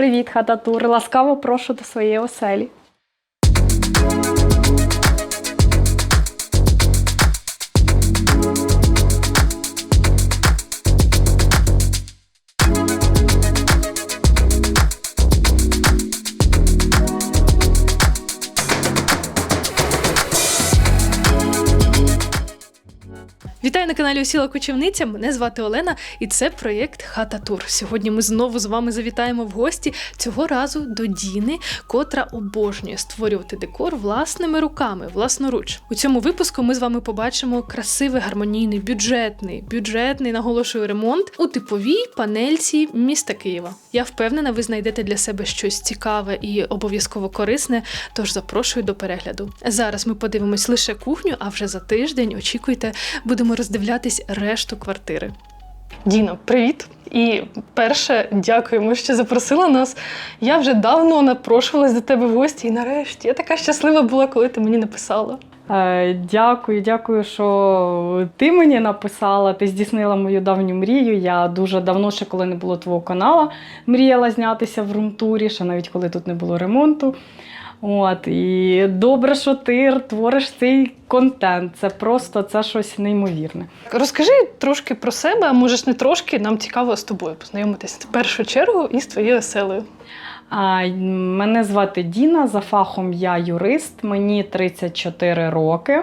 Привіт, хататур! Ласкаво прошу до своєї оселі. Каналі Осіла Кочівниця. Мене звати Олена, і це проєкт Хата Тур. Сьогодні ми знову з вами завітаємо в гості цього разу до Діни, котра обожнює створювати декор власними руками, власноруч. У цьому випуску ми з вами побачимо красивий, гармонійний, бюджетний, бюджетний, наголошую, ремонт у типовій панельці міста Києва. Я впевнена, ви знайдете для себе щось цікаве і обов'язково корисне. Тож запрошую до перегляду. Зараз ми подивимось лише кухню, а вже за тиждень очікуйте, будемо роздивлятись решту квартири. Діно, привіт! І перше, дякуємо, що запросила нас. Я вже давно напрошувалась до тебе в гості, і нарешті я така щаслива була, коли ти мені написала. Е, Дякую, дякую, що ти мені написала. Ти здійснила мою давню мрію. Я дуже давно, ще коли не було твого канала, мріяла знятися в румтурі, ще навіть коли тут не було ремонту. От, і добре, що ти твориш цей контент. Це просто це щось неймовірне. Розкажи трошки про себе, а можеш не трошки, нам цікаво з тобою познайомитися в першу чергу із твоєю оселею. Мене звати Діна. За фахом я юрист, мені 34 роки.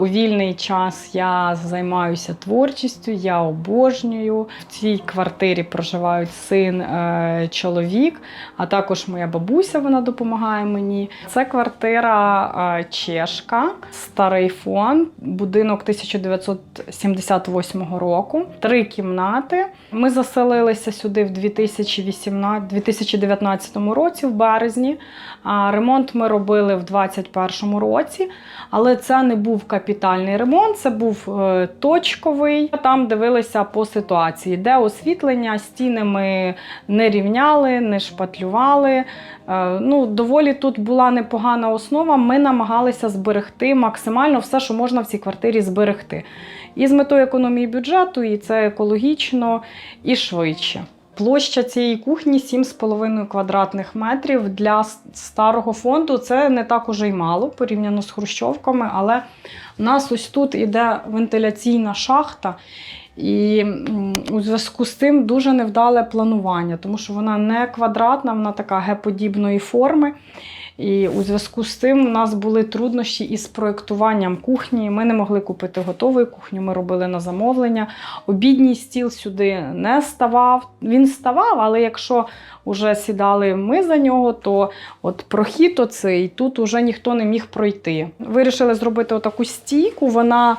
У вільний час я займаюся творчістю, я обожнюю. В цій квартирі проживають син, е, чоловік, а також моя бабуся вона допомагає мені. Це квартира е, чешка, старий фонд, будинок 1978 року, три кімнати. Ми заселилися сюди в 2018, 2019 році, в березні. Ремонт ми робили в 2021 році, але це не був капітальний ремонт, це був е, точковий. Там дивилися по ситуації, де освітлення, стіни ми не рівняли, не шпатлювали. Е, Ну, доволі тут була непогана основа. Ми намагалися зберегти максимально все, що можна в цій квартирі зберегти. І з метою економії бюджету, і це екологічно і швидше. Площа цієї кухні 7,5 квадратних метрів. Для старого фонду це не так уже й мало порівняно з хрущовками, але у нас ось тут іде вентиляційна шахта. І у зв'язку з тим дуже невдале планування, тому що вона не квадратна, вона така Г-подібної форми. І у зв'язку з цим у нас були труднощі із проєктуванням кухні. Ми не могли купити готову кухню, ми робили на замовлення. Обідній стіл сюди не ставав. Він ставав, але якщо вже сідали ми за нього, то от прохід оцей тут уже ніхто не міг пройти. Вирішили зробити отаку стійку. Вона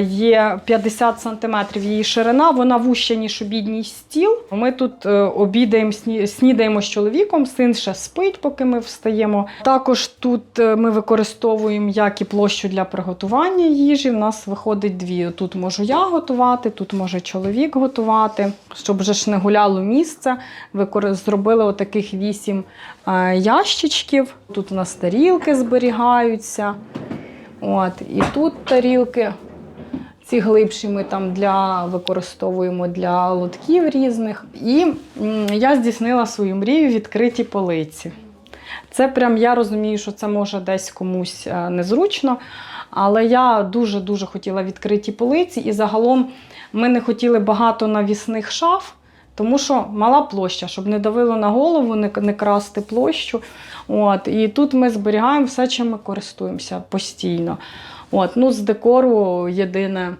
є 50 см її ширина, вона вуща, ніж обідній стіл. Ми тут е, обідаємо, снідаємо з чоловіком, син ще спить, поки ми встаємо. Також тут е, ми використовуємо як і площу для приготування їжі. У нас виходить дві. Тут можу я готувати, тут може чоловік готувати. Щоб вже ж не гуляло місце, зробили отаких вісім е, ящичків. Тут у нас тарілки зберігаються. От, і тут тарілки. Ці глибші ми там для використовуємо для лотків різних. І я здійснила свою мрію відкриті полиці. Це прям я розумію, що це може десь комусь е, незручно. Але я дуже-дуже хотіла відкриті полиці, і загалом ми не хотіли багато навісних шаф, тому що мала площа, щоб не давило на голову, не, не красти площу. От, і тут ми зберігаємо все, чим ми користуємося постійно. От, ну, з декору єдине.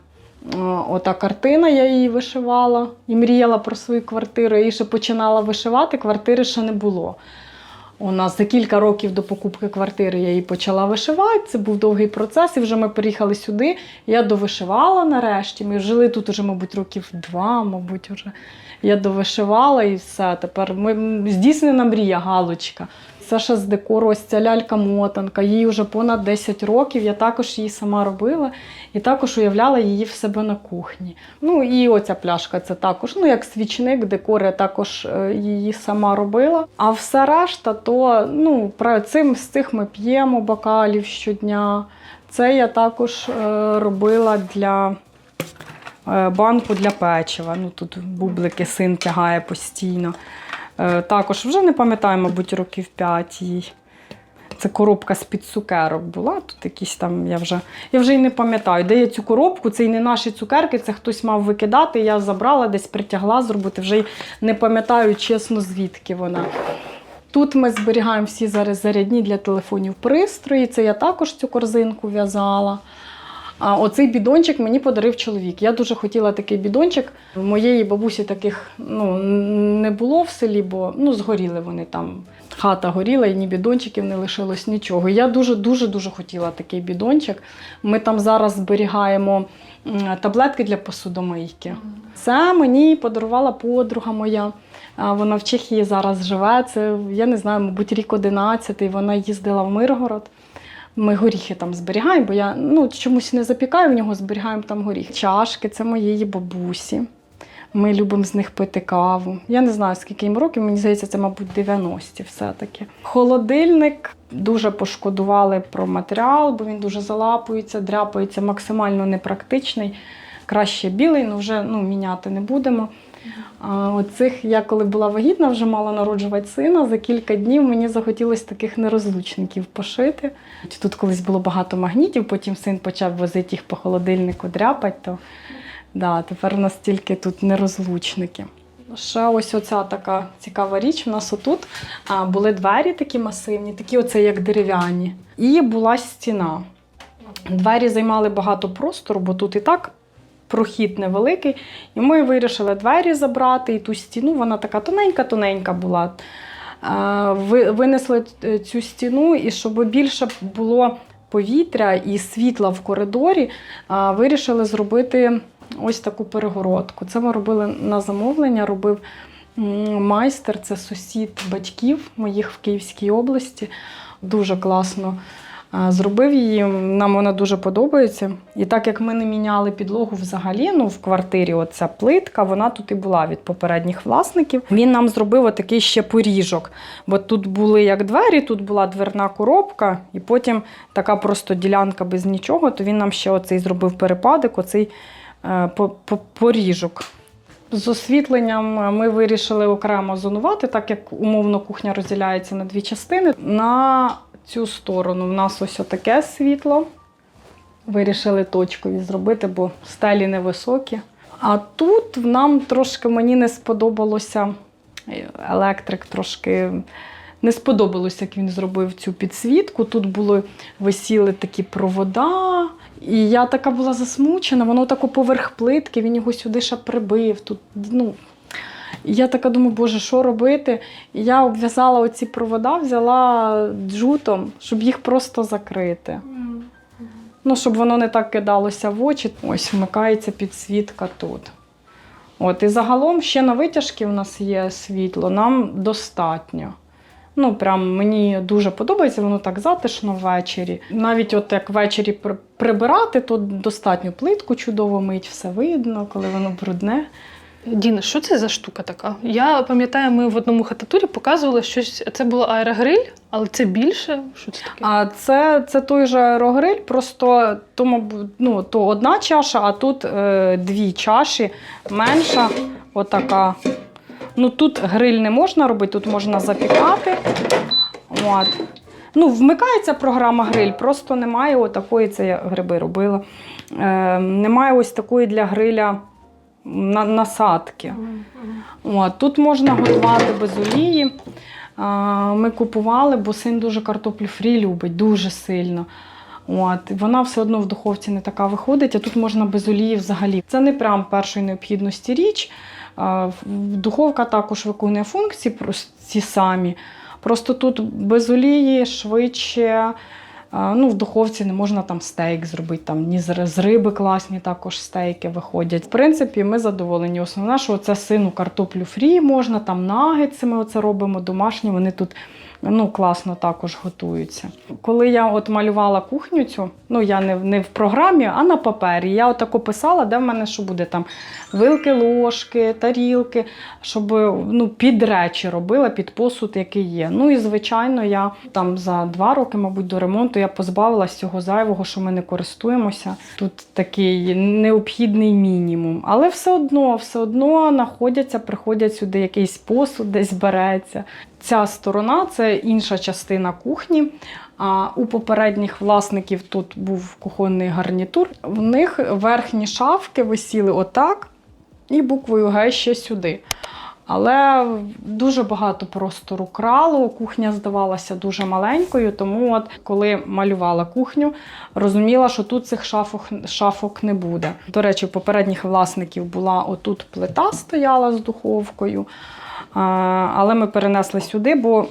е, Ота картина, я її вишивала і мріяла про свою квартиру. І ще починала вишивати, квартири ще не було. У нас за кілька років до покупки квартири я її почала вишивати. Це був довгий процес, і вже ми приїхали сюди. Я довишивала нарешті. Ми жили тут уже, мабуть, років два, мабуть, уже. Я довишивала і все. Тепер ми здійснена мрія, галочка. Це ще з декору, ось ця лялька-мотанка. Їй вже понад 10 років. Я також її сама робила і також уявляла її в себе на кухні. Ну і оця пляшка це також, ну як свічник, декор я також е, її сама робила. А все решта, то ну, цим з цих ми п'ємо бокалів щодня. Це я також е, робила для е, банку для печива. Ну, тут бублики син тягає постійно. Е, Також вже не пам'ятаю, мабуть, років 5 їй. Це коробка з-під цукерок була. Тут якісь там, я вже, я вже й не пам'ятаю, де я цю коробку, це і не наші цукерки, це хтось мав викидати. Я забрала, десь притягла зробити. Вже й не пам'ятаю чесно, звідки вона. Тут ми зберігаємо всі зараз зарядні для телефонів пристрої. Це я також цю корзинку в'язала. А оцей бідончик мені подарив чоловік. Я дуже хотіла такий бідончик. Моєї бабусі таких ну, не було в селі, бо ну, згоріли вони там. Хата горіла, і ні бідончиків не лишилось нічого. Я дуже дуже дуже хотіла такий бідончик. Ми там зараз зберігаємо таблетки для посудомийки. Це мені подарувала подруга моя. Вона в Чехії зараз живе. Це я не знаю, мабуть, рік 11 Вона їздила в Миргород. Ми горіхи там зберігаємо, бо я ну, чомусь не запікаю в нього, зберігаємо там горіхи. Чашки це моєї бабусі. Ми любимо з них пити каву. Я не знаю, скільки їм років, мені здається, це, мабуть, 90-ті все-таки. Холодильник дуже пошкодували про матеріал, бо він дуже залапується, дряпається, максимально непрактичний. Краще білий, але вже ну, міняти не будемо. Оцих я коли була вагітна, вже мала народжувати сина. За кілька днів мені захотілося таких нерозлучників пошити. Тут колись було багато магнітів, потім син почав возити їх по холодильнику дряпати, то да, тепер у нас тільки тут нерозлучники. Ще ось оця така цікава річ. У нас отут були двері такі масивні, такі оце як дерев'яні. І була стіна. Двері займали багато простору, бо тут і так прохід невеликий. І ми вирішили двері забрати, і ту стіну, вона така тоненька-тоненька була. Ви- Винесли е, цю стіну, і щоб більше було повітря і світла в коридорі, вирішили зробити ось таку перегородку. Це ми робили на замовлення, робив майстер, це сусід батьків моїх в Київській області. Дуже класно зробив її. Нам вона дуже подобається. І так як ми не міняли підлогу взагалі, ну в квартирі оця плитка, вона тут і була від попередніх власників. Він нам зробив отакий ще поріжок. Бо тут були як двері, тут була дверна коробка, і потім така просто ділянка без нічого. То він нам ще оцей зробив перепадик, оцей е, по- по- поріжок. З освітленням ми вирішили окремо зонувати, так як умовно кухня розділяється на дві частини. На цю сторону в нас ось отаке світло. Вирішили точкові зробити, бо стелі невисокі. А тут нам трошки мені не сподобалося. е, Електрик трошки не сподобалося, як він зробив цю підсвітку. Тут були висіли такі провода. І я така була засмучена, воно тако поверх плитки, він його сюди ще прибив. Тут, ну, я така думаю, боже, що робити? Я обв'язала оці провода, взяла джутом, щоб їх просто закрити. Ну, щоб воно не так кидалося в очі. Ось вмикається підсвітка тут. От, і загалом ще на витяжки у нас є світло, нам достатньо. Ну, прям мені дуже подобається, воно так затишно ввечері. Навіть от як ввечері прибирати, то достатньо плитку чудово мить, все видно, коли воно брудне. Діна, що це за штука така? Я пам'ятаю, ми в одному хататурі показували щось. Це було аерогриль, але це більше. Що це таке? А це, це той же аерогриль, просто то, ну, то одна чаша, а тут е, дві чаші, менша, отака. Ну, тут гриль не можна робити, тут можна запікати. От. Ну, вмикається програма гриль, просто немає отакої, це я гриби робила. Е, немає ось такої для гриля на, насадки. От, тут можна готувати без олії. А, Ми купували, бо син дуже картоплю фрі любить, дуже сильно. От, вона все одно в духовці не така виходить, а тут можна без олії взагалі. Це не прям першої необхідності річ. А, Духовка також виконує функції ці самі. Просто тут без олії швидше. Ну, в духовці не можна там стейк зробити, там ні з риби класні також стейки виходять. В принципі, ми задоволені. Основне, що це сину картоплю фрі можна, там нагетсами оце робимо домашні. Вони тут ну, класно також готуються. Коли я от малювала кухню цю, ну я не, не в програмі, а на папері. Я отако писала, де в мене що буде там вилки, ложки, тарілки, щоб ну, під речі робила, під посуд, який є. Ну і звичайно, я там за два роки, мабуть, до ремонту я позбавилася цього зайвого, що ми не користуємося. Тут такий необхідний мінімум. Але все одно, все одно знаходяться, приходять сюди якийсь посуд, десь береться. Ця сторона це інша частина кухні. А у попередніх власників тут був кухонний гарнітур. В них верхні шафки висіли отак і буквою Г ще сюди. Але дуже багато простору крало, кухня здавалася дуже маленькою, тому от коли малювала кухню, розуміла, що тут цих шафок, шафок не буде. До речі, у попередніх власників була отут плита стояла з духовкою. Але ми перенесли сюди, бо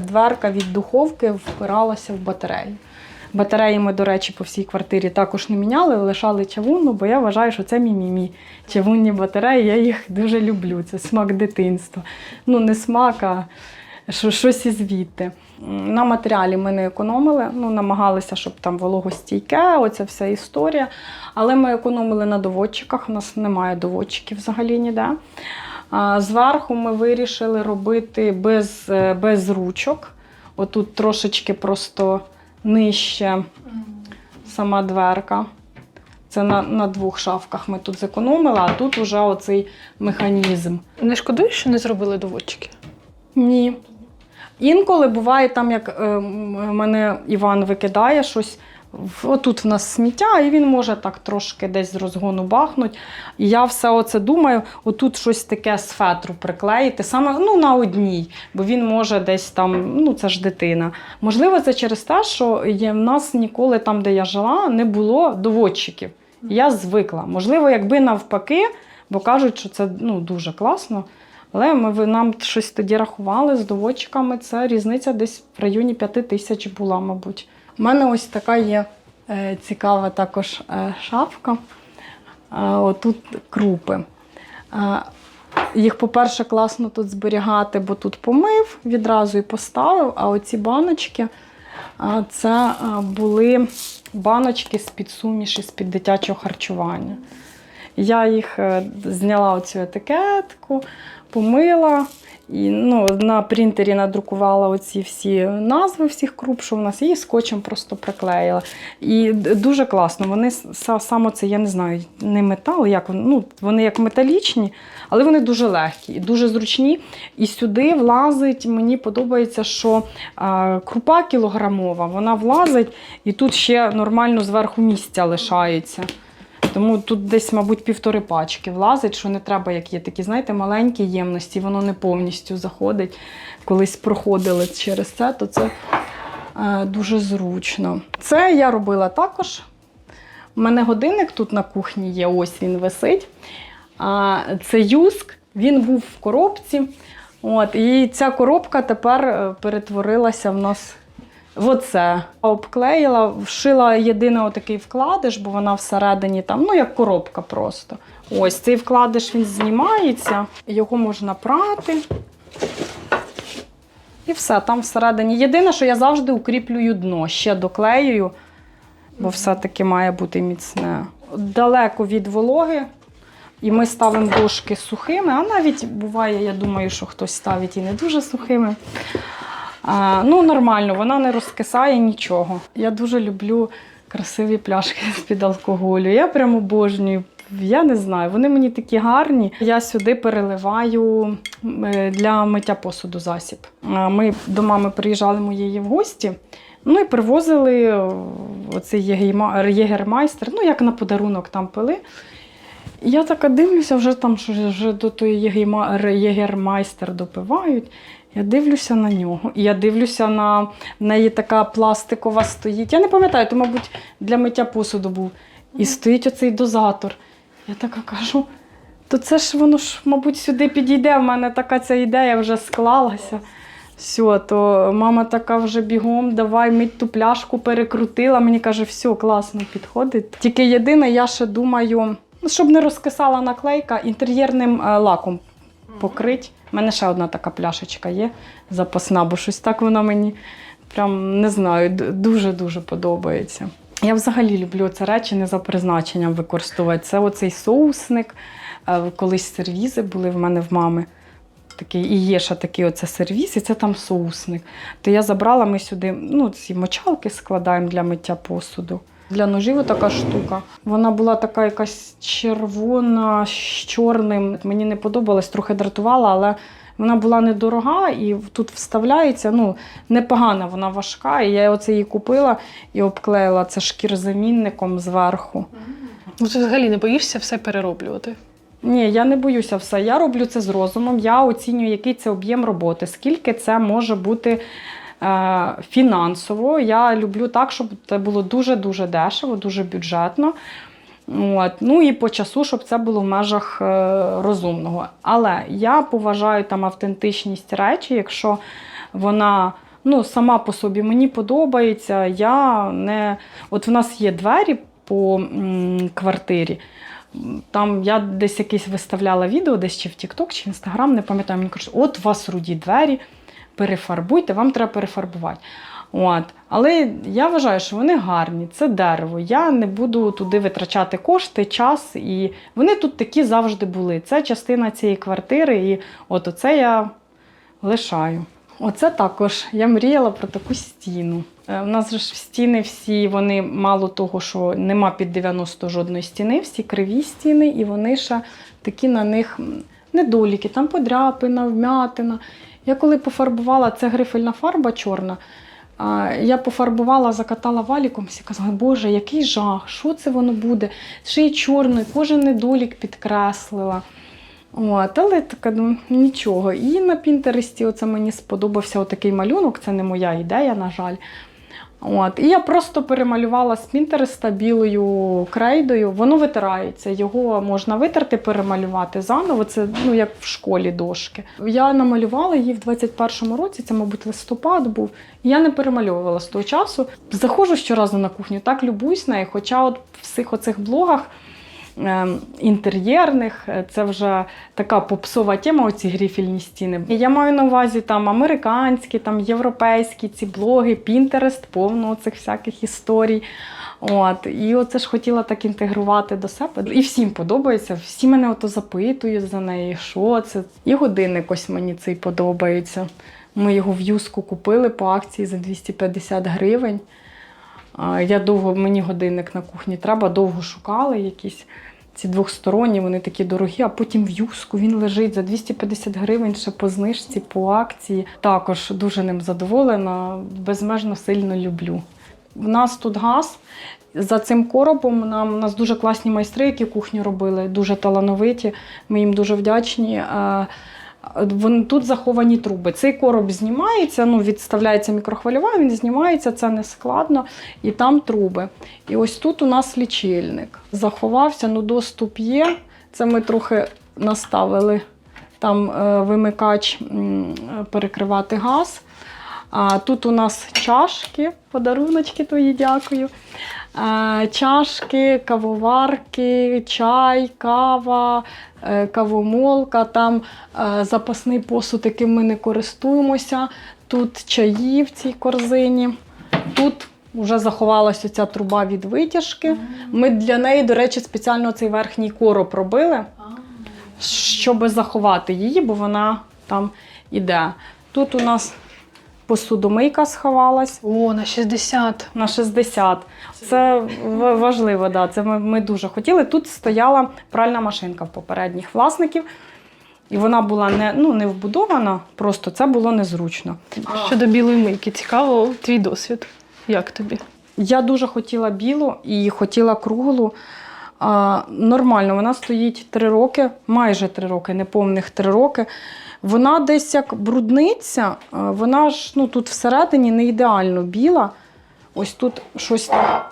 дверка від духовки впиралася в батарею. Батареї ми, до речі, по всій квартирі також не міняли, лишали чавунну, бо я вважаю, що це мімімі. Чавунні батареї, я їх дуже люблю. Це смак дитинства. Ну, не смак, а щось звідти. На матеріалі ми не економили, ну, намагалися, щоб там вологостійке, оця вся історія. Але ми економили на доводчиках, у нас немає доводчиків взагалі ніде. Зверху ми вирішили робити без, е, без ручок. Отут трошечки просто нижче сама дверка. Це на, на двох шафках ми тут зекономили, а тут вже оцей механізм. Не шкодуєш, що не зробили доводчики? Ні. Інколи буває там, як е, мене Іван викидає щось. Отут в нас сміття, і він може так трошки десь з розгону бахнути. І я все оце думаю, отут щось таке з фетру приклеїти, саме ну, на одній, бо він може десь там, ну це ж дитина. Можливо, це через те, що є, в нас ніколи там, де я жила, не було доводчиків. Я звикла. Можливо, якби навпаки, бо кажуть, що це ну, дуже класно. Але ми нам щось тоді рахували з доводчиками. Це різниця десь в районі 5 тисяч була, мабуть. У мене ось така є е, цікава також е, шапка. Е, отут крупи. Їх, по-перше, класно тут зберігати, бо тут помив відразу і поставив. А оці баночки це були баночки з-під суміші, з-під дитячого харчування. Я їх зняла оцю етикетку, помила. І ну, на принтері надрукувала оці всі назви всіх круп, що в нас, і скотчем просто приклеїла. І дуже класно. Вони саме це, я не знаю, не метал, як ну, вони як металічні, але вони дуже легкі і дуже зручні. І сюди влазить, мені подобається, що а, крупа кілограмова, вона влазить, і тут ще нормально зверху місця лишається. Тому тут десь, мабуть, півтори пачки влазить, що не треба, як є такі, знаєте, маленькі ємності, воно не повністю заходить. Колись проходили через це, то це е, дуже зручно. Це я робила також. У мене годинник тут на кухні є, ось він висить. А, це юск, він був в коробці. От, і ця коробка тепер е, перетворилася в нас в оце. Обклеїла, вшила єдиний отакий вкладиш, бо вона всередині там, ну як коробка просто. Ось цей вкладиш він знімається, його можна прати. І все, там всередині. Єдине, що я завжди укріплюю дно, ще доклеюю, бо все-таки має бути міцне. Далеко від вологи. І ми ставимо дошки сухими, а навіть буває, я думаю, що хтось ставить і не дуже сухими. Ну, нормально, вона не розкисає нічого. Я дуже люблю красиві пляшки з-під алкоголю. Я прямо обожнюю. Я не знаю, вони мені такі гарні. Я сюди переливаю е, для миття посуду засіб. Ми до мами приїжджали моєї в гості. Ну і привозили е, оцей єгермайстер, ну як на подарунок там пили. Я така дивлюся, вже там вже до тої єгермайстер допивають. Я дивлюся на нього. І я дивлюся на в неї така пластикова стоїть. Я не пам'ятаю, то, мабуть, для миття посуду був. І стоїть оцей дозатор. Я така кажу, то це ж воно ж, мабуть, сюди підійде. В мене така ця ідея вже склалася. Все, то мама така вже бігом, давай мить ту пляшку перекрутила. Мені каже, все, класно підходить. Тільки єдине, я ще думаю, ну, щоб не розкисала наклейка, інтер'єрним е, лаком покрити. У мене ще одна така пляшечка є запасна, бо щось так вона мені прям не знаю, дуже-дуже подобається. Я взагалі люблю це речі не за призначенням використовувати. Це оцей соусник. Е, Колись сервізи були в мене в мами. Такий, і є ще такий оце сервіс, і це там соусник. То я забрала, ми сюди ну, ці мочалки складаємо для миття посуду. Для ножів така штука. Вона була така якась червона з чорним. Мені не подобалось, трохи дратувала, але вона була недорога і тут вставляється. Ну, непогана, вона важка. І я оце її купила і обклеїла це шкірзамінником зверху. Ну, ти взагалі не боїшся все перероблювати. Ні, я не боюся все. Я роблю це з розумом. Я оцінюю, який це об'єм роботи, скільки це може бути фінансово. Я люблю так, щоб це було дуже-дуже дешево, дуже бюджетно. От. Ну і по часу, щоб це було в межах е, розумного. Але я поважаю там автентичність речі, якщо вона ну, сама по собі мені подобається. Я не... От в нас є двері по квартирі. Там я десь якесь виставляла відео, десь чи в TikTok, чи в Instagram, не пам'ятаю, мені кажуть, от у вас руді двері, перефарбуйте, вам треба перефарбувати. От. Але я вважаю, що вони гарні, це дерево. Я не буду туди витрачати кошти, час, і вони тут такі завжди були. Це частина цієї квартири, і от оце я лишаю. Оце також я мріяла про таку стіну. Е, У нас же ж стіни всі, вони мало того, що нема під 90 жодної стіни, всі криві стіни, і вони ще такі на них недоліки, там подряпина, вмятина. Я коли пофарбувала, це грифельна фарба чорна. Я пофарбувала, закатала валіком, і казала, Боже, який жах, що це воно буде? Ще й чорною, кожен недолік підкреслила. От, але така, ну, нічого. І на Пінтересті оце мені сподобався отакий малюнок, це не моя ідея, на жаль. От, і я просто перемалювала з Пінтереста білою крейдою. Воно витирається. Його можна витерти, перемалювати заново. Це ну, як в школі дошки. Я намалювала її в 21-му році, це, мабуть, листопад був. Я не перемальовувала з того часу. Заходжу щоразу на кухню, так любуюсь нею. Хоча от в всіх оцих блогах інтер'єрних. е, Це вже така попсова тема, оці гріфільні стіни. Я маю на увазі там американські, там європейські ці блоги, Пінтерест, повно цих всяких історій. От, і оце ж хотіла так інтегрувати до себе. І всім подобається. Всі мене ото запитують за неї, що це. І годинник ось мені цей подобається. Ми його в юску купили по акції за 250 гривень. Я довго, мені годинник на кухні треба, довго шукали якісь ці двохсторонні, вони такі дорогі, а потім в юску він лежить за 250 гривень ще по знижці, по акції. Також дуже ним задоволена, безмежно сильно люблю. У нас тут газ. За цим коробом нам у нас дуже класні майстри, які кухню робили, дуже талановиті. Ми їм дуже вдячні. Тут заховані труби. Цей короб знімається, ну, відставляється мікрохвильова, він знімається, це не складно, і там труби. І ось тут у нас лічильник. Заховався, ну доступ є. Це ми трохи наставили там е, вимикач перекривати газ. А тут у нас чашки, подаруночки твої, дякую. Е, Чашки, кавоварки, чай, кава, е, кавомолка, там е, запасний посуд, яким ми не користуємося. Тут чаї в цій корзині. Тут вже заховалася ця труба від витяжки. Ми для неї, до речі, спеціально цей верхній короб робили, щоб заховати її, бо вона там іде. Тут у нас посудомийка сховалась. О, на 60. На 60. Це важливо, да. Це ми, ми дуже хотіли. Тут стояла пральна машинка в попередніх власників, і вона була не, ну, не вбудована, просто це було незручно. Щодо білої мийки, цікаво твій досвід. Як тобі? Я дуже хотіла білу і хотіла круглу. А, нормально, вона стоїть три роки, майже три роки, неповних три роки. Вона десь як брудниця, вона ж ну, тут всередині не ідеально біла. Ось тут щось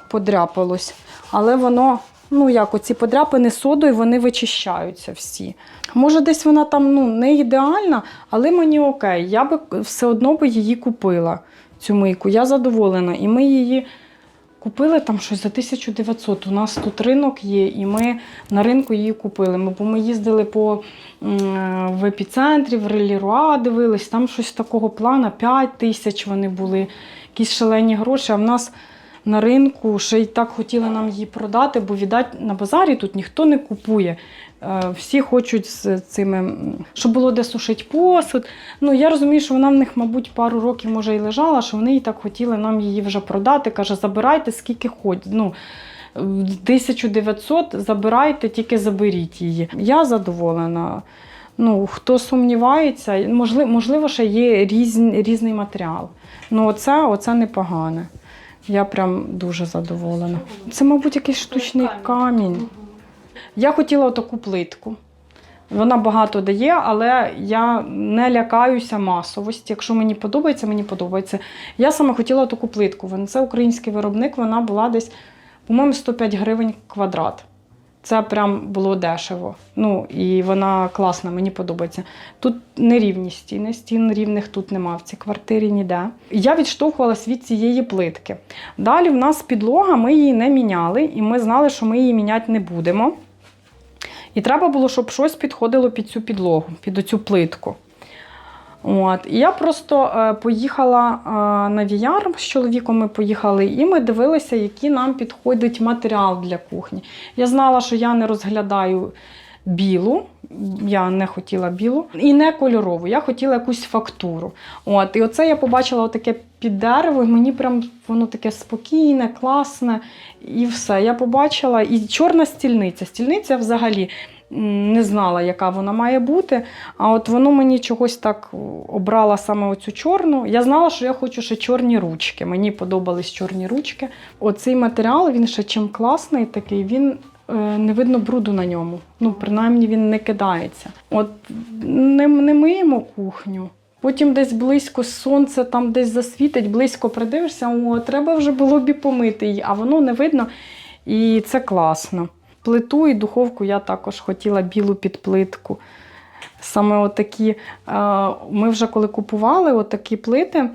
подряпалось. Але воно, ну як оці подряпини содою, вони вичищаються всі. Може, десь вона там ну, не ідеальна, але мені окей. Я би все одно би її купила, цю мийку. Я задоволена. І ми її Купили там щось за 1900. У нас тут ринок є, і ми на ринку її купили. Ми, бо ми їздили по, в епіцентрі, в Реліруа дивились, там щось такого плана 5 тисяч вони були, якісь шалені гроші. А в нас на ринку ще й так хотіли нам її продати, бо, віддать, на базарі тут ніхто не купує. Е, Всі хочуть з цими, щоб було де сушити посуд. Ну, я розумію, що вона в них, мабуть, пару років може і лежала, що вони і так хотіли нам її вже продати. Каже, забирайте скільки хоч. Ну, 1900 забирайте, тільки заберіть її. Я задоволена. Ну, хто сумнівається, можливо, можливо ще є різний матеріал. Ну, оце, оце непогане. Я прям дуже задоволена. Це, мабуть, якийсь штучний камінь. Я хотіла таку плитку. Вона багато дає, але я не лякаюся масовості. Якщо мені подобається, мені подобається. Я саме хотіла таку плитку. Це український виробник, вона була десь, по-моєму, 105 гривень квадрат. Це прям було дешево. Ну і вона класна, мені подобається. Тут нерівні стіни, стін рівних тут нема в цій квартирі ніде. Я відштовхувалась від цієї плитки. Далі в нас підлога, ми її не міняли, і ми знали, що ми її міняти не будемо. І треба було, щоб щось підходило під цю підлогу, під оцю плитку. От. І я просто е, поїхала е, на VR з чоловіком. Ми поїхали, і ми дивилися, який нам підходить матеріал для кухні. Я знала, що я не розглядаю білу, я не хотіла білу, і не кольорову. Я хотіла якусь фактуру. От. І оце я побачила таке під дерево, і мені прям воно таке спокійне, класне. І все. Я побачила. І чорна стільниця. Стільниця взагалі не знала, яка вона має бути. А от воно мені чогось так обрала саме оцю чорну. Я знала, що я хочу ще чорні ручки. Мені подобались чорні ручки. Оцей матеріал він ще чим класний такий, він. е, Не видно бруду на ньому. Ну, принаймні він не кидається. От не, не миємо кухню. Потім десь близько сонце там десь засвітить, близько придивишся, о, треба вже було б і помити її, а воно не видно. І це класно. Плиту і духовку я також хотіла білу підплитку. Саме отакі, е, ми вже коли купували отакі плити,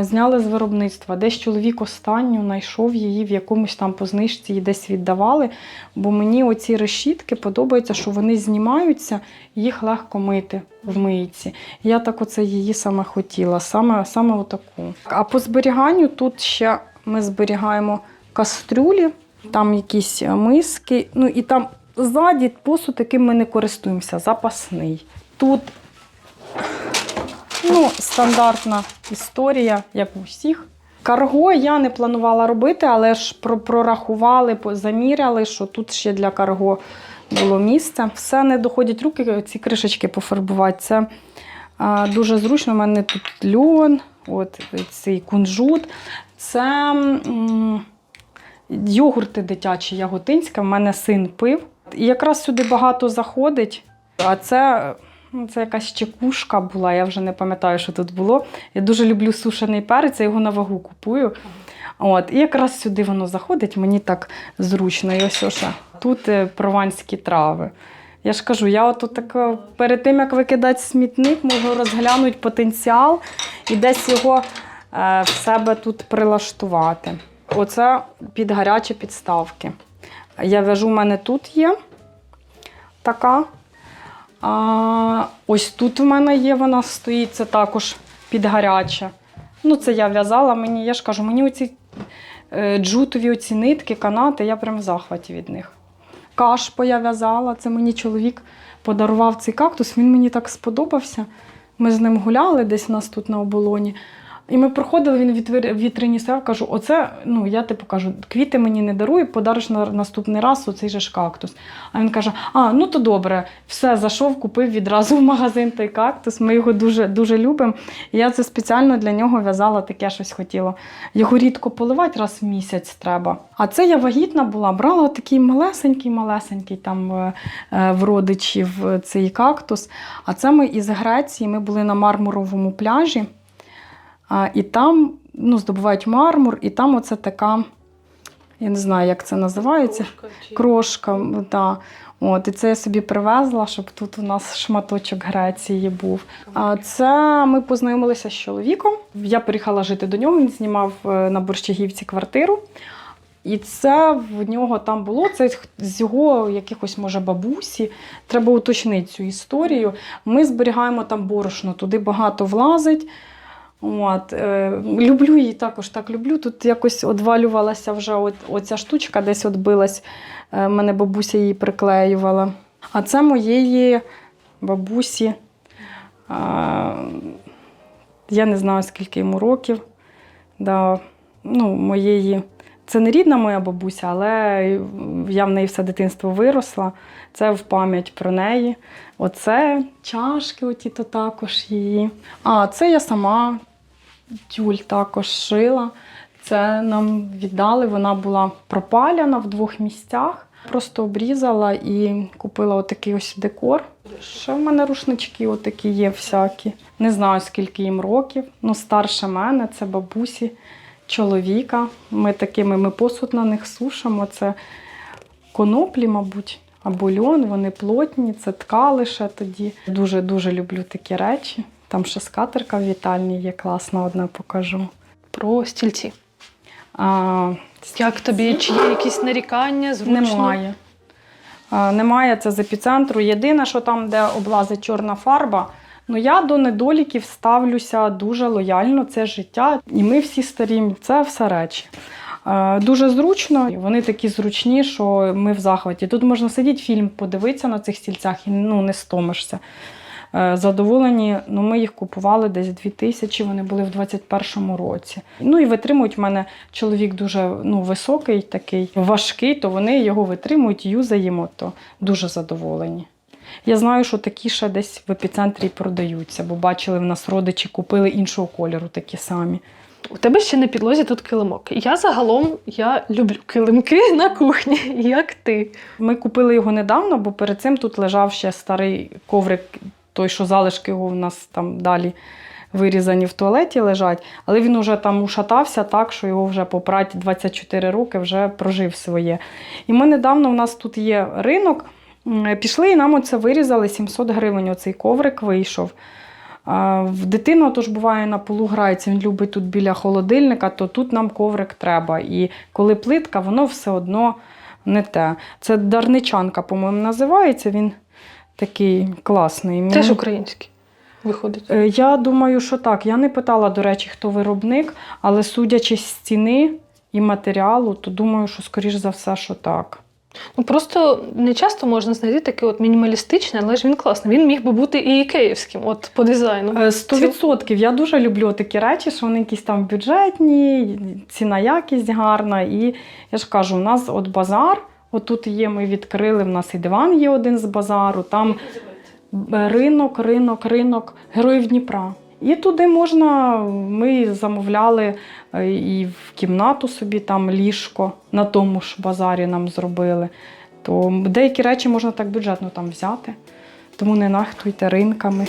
зняли з виробництва. Десь чоловік останню знайшов її в якомусь там по знижці і десь віддавали. Бо мені оці решітки подобається, що вони знімаються, їх легко мити в мийці. Я так оце її саме хотіла, саме, саме отаку. А по зберіганню тут ще ми зберігаємо кастрюлі, там якісь е, миски, ну і там ззаді посуд, яким ми не користуємося, запасний. Тут ну, стандартна історія, як у всіх. Карго я не планувала робити, але ж прорахували, заміряли, що тут ще для карго було місце. Все не доходять руки, ці кришечки пофарбувати. Це а, дуже зручно. У мене тут льон, от цей кунжут. Це м, йогурти дитячі, яготинська. В мене син пив. І якраз сюди багато заходить. А це, ну, це якась чекушка була, я вже не пам'ятаю, що тут було. Я дуже люблю сушений перець, я його на вагу купую. От, і якраз сюди воно заходить, мені так зручно. І ось ось тут е, прованські трави. Я ж кажу, я от так е, перед тим, як викидати смітник, можу розглянути потенціал і десь його е, в себе тут прилаштувати. Оце під гарячі підставки. Я вяжу, у мене тут є така. А, ось тут в мене є, вона стоїть, це також під гаряче. Ну, це я в'язала. Мені, я ж кажу, мені оці е, джутові оці нитки, канати, я прям в захваті від них. Кашпо я в'язала, це мені чоловік подарував цей кактус, він мені так сподобався. Ми з ним гуляли десь у нас тут на оболоні. І ми проходили, він відвір- вітряні став, кажу, оце, ну я типу кажу, квіти мені не даруй, подариш на наступний раз оцей же ж кактус. А він каже: А, ну то добре, все, зайшов, купив відразу в магазин той кактус. Ми його дуже дуже любимо. І я це спеціально для нього в'язала, таке щось хотіла. Його рідко поливати раз в місяць треба. А це я вагітна була, брала такий малесенький, малесенький там е, е, в родичів цей кактус. А це ми із Греції, ми були на мармуровому пляжі. А, і там ну, здобувають мармур, і там оце така, я не знаю, як це називається. Крошка, да. От, і це я собі привезла, щоб тут у нас шматочок Греції був. А це ми познайомилися з чоловіком. Я приїхала жити до нього, він знімав е, на Борщагівці квартиру. І це в нього там було це з його якихось, може, бабусі. Треба уточнити цю історію. Ми зберігаємо там борошно, туди багато влазить. От, е, люблю її також так люблю. Тут якось одвалювалася вже от, оця штучка, десь отбилась. Е, мене бабуся її приклеювала. А це моєї бабусі. Е, я не знаю, скільки йому років. Да, ну, моєї. Це не рідна моя бабуся, але я в неї все дитинство виросла. Це в пам'ять про неї. Оце чашки, оті то також її. А це я сама тюль також шила. Це нам віддали. Вона була пропаляна в двох місцях. Просто обрізала і купила отакий ось декор. Ще в мене рушнички отакі є всякі. Не знаю, скільки їм років. Ну, старше мене, це бабусі чоловіка. Ми такими ми посуд на них сушимо. Це коноплі, мабуть, або льон, вони плотні, це ткали ще тоді. Дуже-дуже люблю такі речі. Там ще скатерка в вітальні є класна, одна покажу. Про стільці. А, Як тобі? Чи є якісь нарікання? Зручно? Немає. А, Немає це з епіцентру. Єдине, що там, де облазить чорна фарба. Ну я до недоліків ставлюся дуже лояльно, це життя. І ми всі старі, це все речі. Е, Дуже зручно, вони такі зручні, що ми в захваті. Тут можна сидіти, фільм подивитися на цих стільцях і ну, не стомишся. Е, Задоволені, ну ми їх купували десь 2000, вони були в 21-му році. Ну і витримують в мене чоловік дуже ну, високий, такий важкий, то вони його витримують, юзаємо, то дуже задоволені. Я знаю, що такі ще десь в епіцентрі продаються, бо бачили, в нас родичі купили іншого кольору такі самі. У тебе ще на підлозі тут килимок. Я загалом я люблю килимки на кухні, як ти. Ми купили його недавно, бо перед цим тут лежав ще старий коврик, той, що залишки його у нас там далі вирізані в туалеті лежать, але він уже там ушатався так, що його вже попрать 24 роки вже прожив своє. І ми недавно, у нас тут є ринок, пішли і нам оце вирізали 700 гривень. Оцей коврик вийшов. В дитину тож буває на полу грається, він любить тут біля холодильника, то тут нам коврик треба. І коли плитка, воно все одно не те. Це дарничанка, по-моєму, називається. Він такий класний. Теж український виходить. Е, Я думаю, що так. Я не питала, до речі, хто виробник, але судячи з ціни і матеріалу, то думаю, що скоріш за все, що так. Ну просто не часто можна знайти такий от мінімалістичний, але ж він класний. Він міг би бути і ікеївським, от по дизайну. Е, Сто відсотків. Я дуже люблю такі речі, що вони якісь там бюджетні, ціна якість гарна. І я ж кажу, у нас от базар. Отут є, ми відкрили. В нас і диван є один з базару. Там ринок, ринок, ринок героїв Дніпра. І туди можна, ми замовляли е, і в кімнату собі там ліжко на тому ж базарі нам зробили. То деякі речі можна так бюджетно там взяти. Тому не нахтуйте ринками.